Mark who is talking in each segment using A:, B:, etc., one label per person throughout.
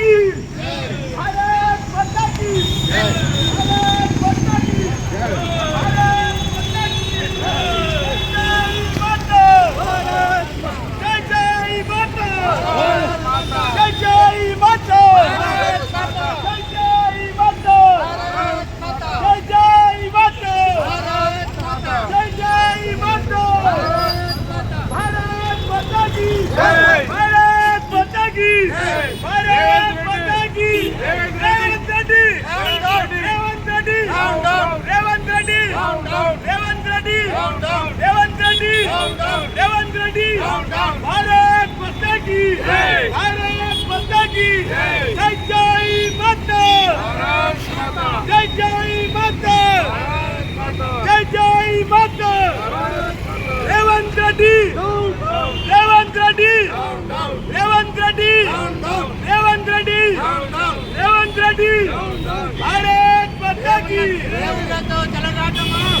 A: की भारत माता की भारत माता की भारत माता की जय माता जय जय माता जय जय माता जय जय माता जय जय माता जय जय माता भारत माता की भारत माता की पार्टी भारत माता की भारत माता की जय जय माता जय जय माता जय जय माता रेवंत रेड्डी रेवंत रेड्डी रेवंत रेड्डी रेवंत रेड्डी रेवंत रेड्डी भारत माता की
B: चला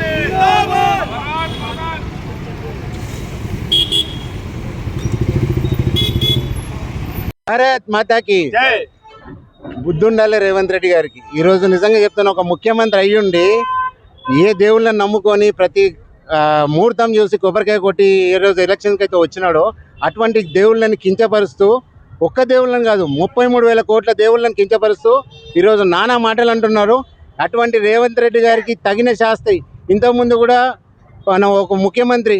B: భారత్ మాతా భారత్
C: మాతాకి బుద్ధుండాలి రేవంత్ రెడ్డి గారికి. ఈ రోజు నిజంగా చెప్తున్నా ఒక ముఖ్యమంత్రి అయ్యుండి ఏ దేవుళ్ళని నమ్ముకొని ప్రతి ముహూర్తం చూసి కొబ్బరికాయ కొట్టి ఏ రోజు ఎలక్షన్కి అయితే వచ్చినాడో అటువంటి దేవుళ్ళని కించపరుస్తూ ఒక్క దేవుళ్ళని కాదు ముప్పై మూడు వేల కోట్ల దేవుళ్ళని కించపరుస్తూ ఈరోజు నానా మాటలు అంటున్నారు. అటువంటి రేవంత్ రెడ్డి గారికి తగిన శాస్తి ఇంతకుముందు కూడా మన ఒక ముఖ్యమంత్రి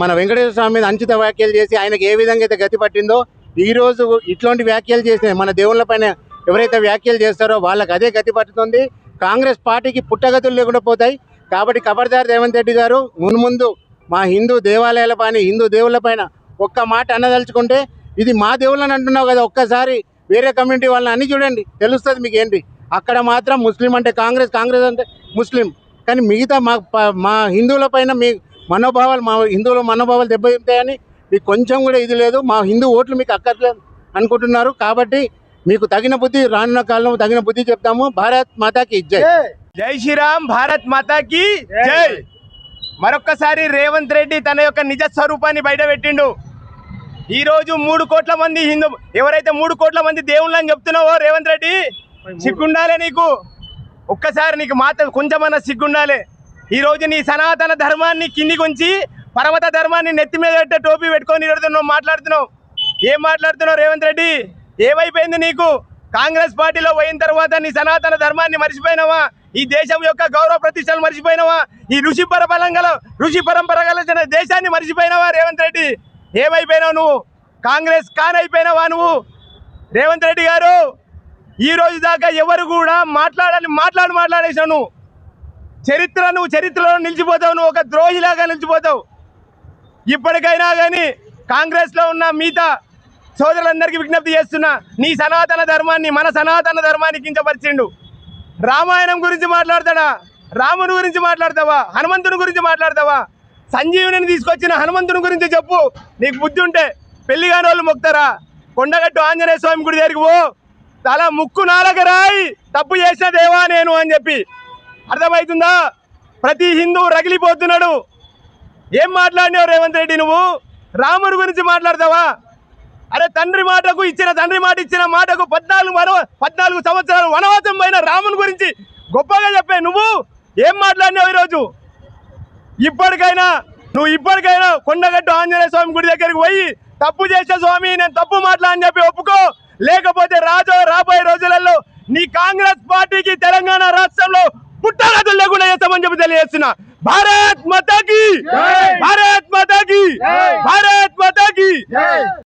C: మన వెంకటేశ్వర స్వామి మీద అంచిత వ్యాఖ్యలు చేసి ఆయనకు ఏ విధంగా అయితే గతి పట్టిందో ఈ రోజు ఇట్లాంటి వ్యాఖ్యలు చేసిన మన దేవుళ్ళ పైన ఎవరైతే వ్యాఖ్యలు చేస్తారో వాళ్ళకి అదే గతి పట్టుతుంది. కాంగ్రెస్ పార్టీకి పుట్టగతులు లేకుండా పోతాయి. కాబట్టి ఖబర్దార్ రేవంత్ రెడ్డి గారు మున్ముందు మా హిందూ దేవాలయాల పైన హిందూ దేవుళ్ళ పైన ఒక్క మాట అనదలుచుకుంటే ఇది మా దేవుళ్ళని అంటున్నావు కదా ఒక్కసారి వేరే కమ్యూనిటీ వాళ్ళని అన్ని చూడండి తెలుస్తుంది మీకు ఏంటి అక్కడ మాత్రం ముస్లిం అంటే కాంగ్రెస్ కాంగ్రెస్ అంటే ముస్లిం. కానీ మిగతా మా మా హిందువుల పైన మీ మనోభావాలు మా హిందువుల మనోభావాలు దెబ్బతింటాయని మీకు కొంచెం కూడా ఇది లేదు. మా హిందూ ఓట్లు మీకు అక్కర్లేదు అనుకుంటున్నారు. కాబట్టి మీకు తగిన బుద్ధి రానున్న కాలంలో తగిన బుద్ధి చెప్తాము. భారత్ మాతాకి జై.
A: జై. శ్రీరామ్. భారత్ మాతా కి జై. మరొక్కసారి రేవంత్ రెడ్డి తన యొక్క నిజ స్వరూపాన్ని బయటపెట్టిండు ఈ రోజు మూడు కోట్ల మంది హిందూ ఎవరైతే మూడు కోట్ల మంది దేవుళ్ళని చెప్తున్నావో రేవంత్ రెడ్డి సిగ్గుండాలే నీకు. ఒక్కసారి నీకు మాత కొంచెమన్నా సిగ్గుండాలి. ఈ రోజు నీ సనాతన ధర్మాన్ని కిందికి ఉంచి పర్వత ధర్మాన్ని నెత్తి మీద పెట్టే టోపీ పెట్టుకొని ఈరోజు నువ్వు మాట్లాడుతున్నావు. ఏం మాట్లాడుతున్నావు రేవంత్ రెడ్డి? ఏమైపోయింది నీకు? కాంగ్రెస్ పార్టీలో పోయిన తర్వాత నీ సనాతన ధర్మాన్ని మర్చిపోయినావా? ఈ దేశం యొక్క గౌరవ ప్రతిష్టలు మర్చిపోయినావా? ఈ ఋషి పరబలం గల ఋషి పరంపర గల దేశాన్ని మర్చిపోయినావా రేవంత్ రెడ్డి? ఏమైపోయినావు నువ్వు? కాంగ్రెస్ కాన్ అయిపోయినావా నువ్వు? రేవంత్ రెడ్డి గారు ఈ రోజు దాకా ఎవరు కూడా మాట్లాడాలి మాట్లాడి మాట్లాడేసావు నువ్వు చరిత్ర నువ్వు చరిత్రలో నిలిచిపోతావు నువ్వు ఒక ద్రోహిలాగా నిలిచిపోతావు. ఇప్పటికైనా కానీ కాంగ్రెస్లో ఉన్న మిగతా సోదరులందరికీ విజ్ఞప్తి చేస్తున్నా నీ సనాతన ధర్మాన్ని మన సనాతన ధర్మాన్ని కించపరిచిండు. రామాయణం గురించి మాట్లాడతాడా? రాముని గురించి మాట్లాడతావా? హనుమంతుని గురించి మాట్లాడతావా? సంజీవుని తీసుకొచ్చిన హనుమంతుని గురించి చెప్పు. నీకు బుద్ధి ఉంటే పెళ్ళి కాని వాళ్ళు మొక్తారా? కొండగట్టు ఆంజనేయ స్వామి గుడి దగ్గరికి పో. తల ముక్కు నాలగరాయి తప్పు చేసిన దేవా నేను అని చెప్పి. అర్థమవుతుందా ప్రతి హిందువు రగిలిపోతున్నాడు. ఏం మాట్లాడినావు రేవంత్ రెడ్డి నువ్వు? రాముడి గురించి మాట్లాడతావా? అరే తండ్రి మాటకు ఇచ్చిన తండ్రి మాట ఇచ్చిన మాటకు పద్నాలుగు మరో పద్నాలుగు సంవత్సరాలు వనవాసం పైన రాముని గురించి గొప్పగా చెప్పే నువ్వు? ఏం మాట్లాడినావు ఈరోజు? ఇప్పటికైనా నువ్వు ఇప్పటికైనా కొండగట్టు ఆంజనేయ స్వామి గుడి దగ్గరికి పోయి తప్పు చేసే స్వామి నేను తప్పు మాట్లాడని చెప్పి ఒప్పుకో. లేకపోతే రాజో రాబోయే రోజులలో నీ కాంగ్రెస్ పార్టీకి తెలంగాణ రాష్ట్రంలో పుట్టగతులు లేకుండా చేస్తామని చెప్పి తెలియజేస్తున్నా. భారత్ మాతాకి! భారత్ మాతాకి! భారత్ మాతాకి!